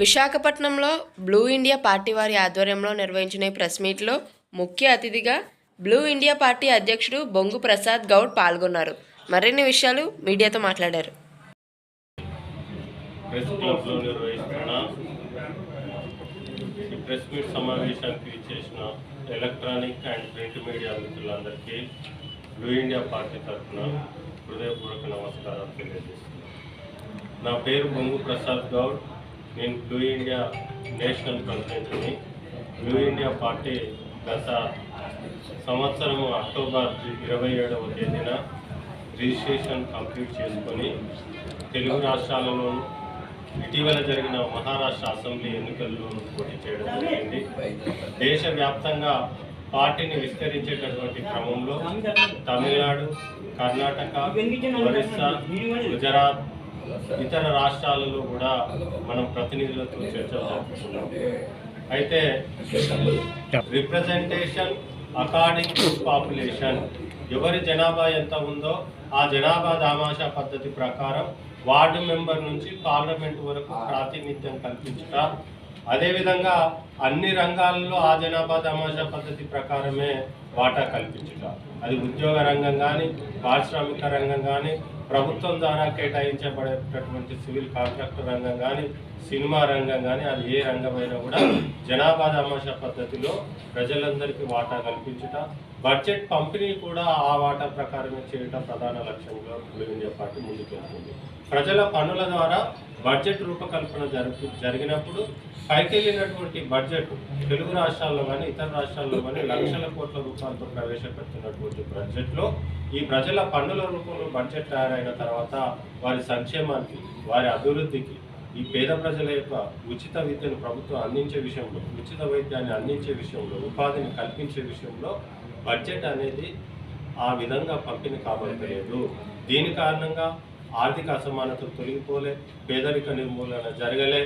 విశాఖపట్నంలో blue India party వారి ఆధ్వర్యంలో నిర్వహించిన ఈ ప్రెస్ మీట్లో ముఖ్య అతిథిగా బ్లూ ఇండియా పార్టీ అధ్యక్షుడు బొంగు ప్రసాద్ గౌడ్ పాల్గొన్నారు. మరిన్ని విషయాలు మీడియాతో మాట్లాడారు. ప్రెస్ క్లబ్లో నిర్వహిస్తున్న ప్రెస్ మీట్ సమావేశానికి ఇచ్చేసిన ఎలక్ట్రానిక్ అండ్ ప్రింట్ మీడియా మిత్రులందరికీ బ్లూ ఇండియా పార్టీ తరఫున హృదయపూర్వక నమస్కారాలు తెలియజేస్తున్నాను. నా పేరు బొంగు ప్రసాద్ గౌడ్. నేను బ్లూ ఇండియా నేషనల్ ప్రెసిడెంట్ని బ్లూ ఇండియా పార్టీ గత సంవత్సరం అక్టోబర్ ఇరవై ఏడవ తేదీన రిజిస్ట్రేషన్ కంప్లీట్ చేసుకొని తెలుగు రాష్ట్రాలలో ఇటీవల జరిగిన మహారాష్ట్ర అసెంబ్లీ ఎన్నికల్లో పోటీ చేయడం జరిగింది. దేశవ్యాప్తంగా పార్టీని విస్తరించేటటువంటి క్రమంలో తమిళనాడు కర్ణాటక ఒరిస్సా గుజరాత్ ఇతర రాష్ట్రాలలో కూడా మనం ప్రతినిధులతో చర్చ అయితే రిప్రజెంటేషన్ అకార్డింగ్ టు పాపులేషన్. ఎవరి జనాభా ఎంత ఉందో ఆ జనాభా దామాషా పద్ధతి ప్రకారం వార్డు మెంబర్ నుంచి పార్లమెంట్ వరకు ప్రాతినిధ్యం కల్పించుట. అదేవిధంగా అన్ని రంగాల్లో ఆ జనాభా తమాషా పద్ధతి ప్రకారమే వాటా కల్పించుట. అది ఉద్యోగ రంగం కానీ పారిశ్రామిక రంగం కానీ ప్రభుత్వం ద్వారా కేటాయించబడేటటువంటి సివిల్ కాంట్రాక్ట్ రంగం కానీ సినిమా రంగం కానీ అది ఏ రంగమైనా కూడా జనాభా తమాషా పద్ధతిలో ప్రజలందరికీ వాటా కల్పించుట బడ్జెట్ పంపిణీ కూడా ఆ వాటా ప్రకారమే చేయడం ప్రధాన లక్ష్యంగా ఇండియా పార్టీ ముందుకెళ్తుంది ప్రజల పన్నుల ద్వారా బడ్జెట్ రూపకల్పన జరుగు జరిగినప్పుడు పైకెళ్ళినటువంటి బడ్జెట్ తెలుగు రాష్ట్రాల్లో కానీ ఇతర రాష్ట్రాల్లో కానీ లక్షల కోట్ల రూపాయలతో ప్రవేశపెడుతున్నటువంటి బడ్జెట్లో ఈ ప్రజల పన్నుల రూపంలో బడ్జెట్ తయారైన తర్వాత వారి సంక్షేమానికి వారి అభివృద్ధికి ఈ పేద ప్రజల యొక్క ఉచిత విద్యను ప్రభుత్వం అందించే విషయంలో ఉచిత వైద్యాన్ని అందించే విషయంలో ఉపాధిని కల్పించే విషయంలో బడ్జెట్ అనేది ఆ విధంగా పంపిణీ కాబట్టలేదు. దీని కారణంగా ఆర్థిక అసమానతలు తొలగిపోలే పేదరిక నిర్మూలన జరగలే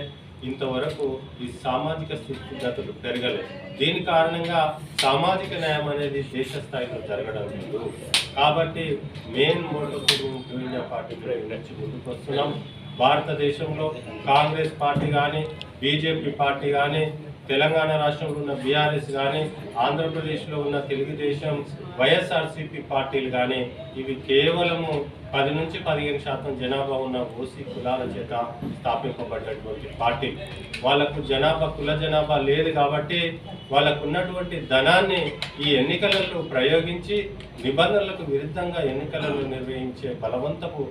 ఇంతవరకు ఈ సామాజిక స్థితిగతులు పెరగలే. దీని కారణంగా సామాజిక న్యాయం అనేది దేశ స్థాయిలో జరగడం లేదు. కాబట్టి మెయిన్ మోటో ఇండియా పార్టీ నుంచి ముందుకు వస్తున్నాం. భారతదేశంలో కాంగ్రెస్ పార్టీ కానీ బీజేపీ పార్టీ కానీ తెలంగాణ రాష్ట్రంలో ఉన్న బీఆర్ఎస్ కానీ ఆంధ్రప్రదేశ్లో ఉన్న తెలుగుదేశం వైఎస్ఆర్సీపీ పార్టీలు కానీ ఇవి కేవలము పది నుంచి పదిహేను శాతం జనాభా ఉన్న ఓసీ కులాల చేత స్థాపింపబడ్డటువంటి పార్టీ. వాళ్ళకు జనాభా కుల జనాభా లేదు కాబట్టి వాళ్ళకు ఉన్నటువంటి ధనాన్ని ఈ ఎన్నికలలో ప్రయోగించి నిబంధనలకు విరుద్ధంగా ఎన్నికలను నిర్వహించే బలవంతపు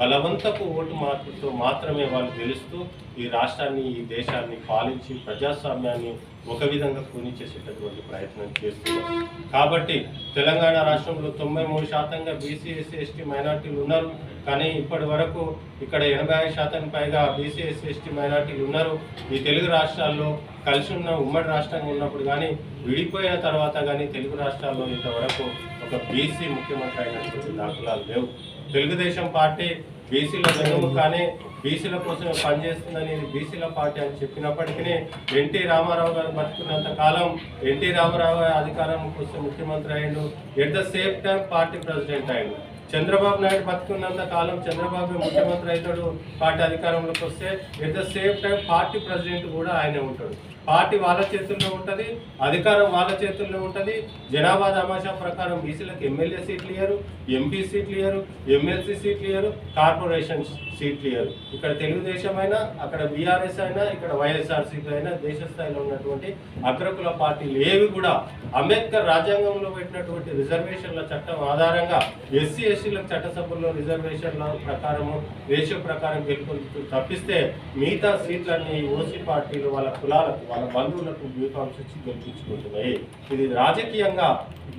బలవంతపు ఓటు మార్పుతో మాత్రమే వాళ్ళు గెలుస్తూ ఈ రాష్ట్రాన్ని ఈ దేశాన్ని పాలించి ప్రజాస్వామ్యాన్ని ఒక విధంగా పూని చేసేటటువంటి ప్రయత్నం చేస్తున్నారు. కాబట్టి తెలంగాణ రాష్ట్రంలో తొంభై మూడు శాతంగా బీసీ ఎస్సీ ఎస్టీ మైనార్టీలు ఉన్నారు. కానీ ఇప్పటి వరకు ఇక్కడ ఎనభై ఐదు శాతం పైగా బీసీ ఎస్సీ ఎస్టీ మైనార్టీలు ఉన్నారు. ఈ తెలుగు రాష్ట్రాల్లో కలిసి ఉన్న ఉమ్మడి రాష్ట్రంగా ఉన్నప్పుడు కానీ విడిపోయిన తర్వాత కానీ తెలుగు రాష్ట్రాల్లో ఇంతవరకు ఒక బీసీ ముఖ్యమంత్రి అయినటువంటి దాఖలాలు లేవు. తెలుగుదేశం పార్టీ బీసీల వెనుము కానీ బీసీల కోసం పనిచేస్తుందని బీసీల పార్టీ అని చెప్పినప్పటికీ ఎన్టీ రామారావు గారు బతుకున్నంత కాలం ఎన్టీ రామారావు గారు అధికారం కోసం ముఖ్యమంత్రి అయ్యాడు. At the same time party president అయ్యాడు. చంద్రబాబు నాయుడు బతుకున్నంత కాలం చంద్రబాబు ముఖ్యమంత్రి అవుతాడు పార్టీ అధికారంలోకి వస్తే. At the same time party president కూడా ఆయనే ఉంటాడు. పార్టీ వాళ్ళ చేతుల్లో ఉంటుంది అధికారం వాళ్ళ చేతుల్లో ఉంటుంది. జనాభా తమాషా ప్రకారం బీసీలకు ఎమ్మెల్యే సీట్లు ఇయ్యరు ఎంపీ సీట్లు ఇయ్యరు ఎమ్మెల్సీ సీట్లు ఇయ్యరు కార్పొరేషన్ సీట్లు ఇయ్యరు. ఇక్కడ తెలుగుదేశం అయినా అక్కడ బీఆర్ఎస్ అయినా ఇక్కడ వైఎస్ఆర్సీపీ అయినా దేశ స్థాయిలో ఉన్నటువంటి అగ్రకుల పార్టీలు ఏవి కూడా అంబేద్కర్ రాజ్యాంగంలో పెట్టినటువంటి రిజర్వేషన్ల చట్టం ఆధారంగా ఎస్సీ ఎస్టీలకు చట్టసభల్లో రిజర్వేషన్ల ప్రకారము రేషియో ప్రకారం గెలుపొందుతూ తప్పిస్తే మిగతా సీట్లన్నీ ఓసీ పార్టీలు వాళ్ళ కులాలకు వాళ్ళ బంధువులకు బీఫామ్స్ ఇచ్చి గెలిపించుకుంటున్నాయి. ఇది రాజకీయంగా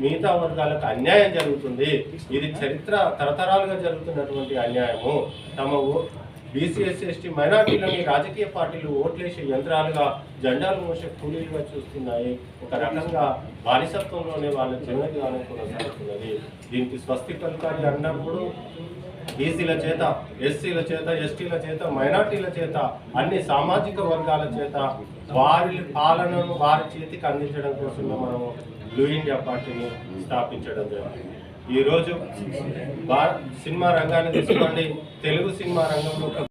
మిగతా వర్గాలకు అన్యాయం జరుగుతుంది. ఇది చరిత్ర తరతరాలుగా జరుగుతున్నటువంటి అన్యాయము. తమ బీసీ ఎస్సీ ఎస్టీ మైనార్టీలని రాజకీయ పార్టీలు ఓట్లేసే యంత్రాలుగా జెండాలు మోసే కూలీలుగా చూస్తున్నాయి. ఒక రకంగా బానిసత్వంలోనే వాళ్ళ జీవనవిధానం కొనసాగుతున్నది. దీనికి స్వస్తి పలకాలి అన్నప్పుడు బీసీల చేత ఎస్సీల చేత ఎస్టీల చేత మైనార్టీల చేత అన్ని సామాజిక వర్గాల చేత వారి పాలనను వారి చేతికి అందించడం కోసం మనము బ్లూ ఇండియా పార్టీని స్థాపించడం జరిగింది. ఈరోజు సినిమా రంగాన్ని తీసుకోండి. తెలుగు సినిమా రంగంలో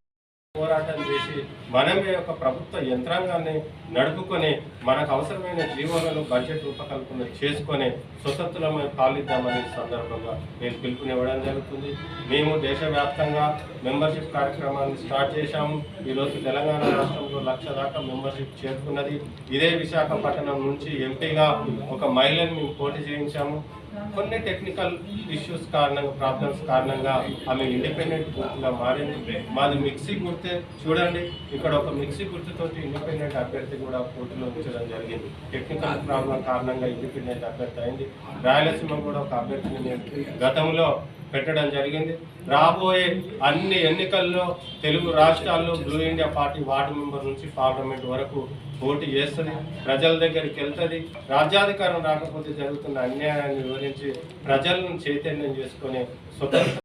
పోరాటం చేసి మనమే ఒక ప్రభుత్వ యంత్రాంగాన్ని నడుపుకొని మనకు అవసరమైన జీవోలను బడ్జెట్ రూపకల్పన చేసుకొని స్వతంత్రమైన పాలిద్దామనే సందర్భంగా నేను పిలుపునివ్వడం జరుగుతుంది. మేము దేశవ్యాప్తంగా మెంబర్షిప్ కార్యక్రమాన్ని స్టార్ట్ చేశాము. ఈరోజు తెలంగాణ రాష్ట్రంలో లక్ష దాకా మెంబర్షిప్ చేరుకున్నది. ఇదే విశాఖపట్నం నుంచి ఎంపీగా ఒక మహిళను మేము పోటీ చేయించాము. కొన్ని టెక్నికల్ ఇష్యూస్ కారణంగా ప్రాబ్లమ్స్ కారణంగా ఆమె ఇండిపెండెంట్ గుర్తుగా మారింది. మాది మిక్సీ గుర్తే చూడండి ఇక్కడ ఒక మిక్సీ గుర్తుతోటి ఇండిపెండెంట్ అభ్యర్థి కూడా పోటీలో ఉంచడం జరిగింది. టెక్నికల్ ప్రాబ్లం కారణంగా ఇండిపెండెంట్ అభ్యర్థి అయింది. రాయలసీమ కూడా ఒక అభ్యర్థిని గతంలో పెట్టడం జరిగింది. రాబోయే అన్ని ఎన్నికల్లో తెలుగు రాష్ట్రాల్లో blue India party ward member నుంచి పార్లమెంట్ వరకు పోటీ చేస్తుంది. ప్రజల దగ్గరికి వెళ్తుంది. రాజ్యాధికారం రాకపోతే జరుగుతున్న అన్యాయాన్ని వివరించి ప్రజలను చైతన్యం చేసుకునే స్వతంత్ర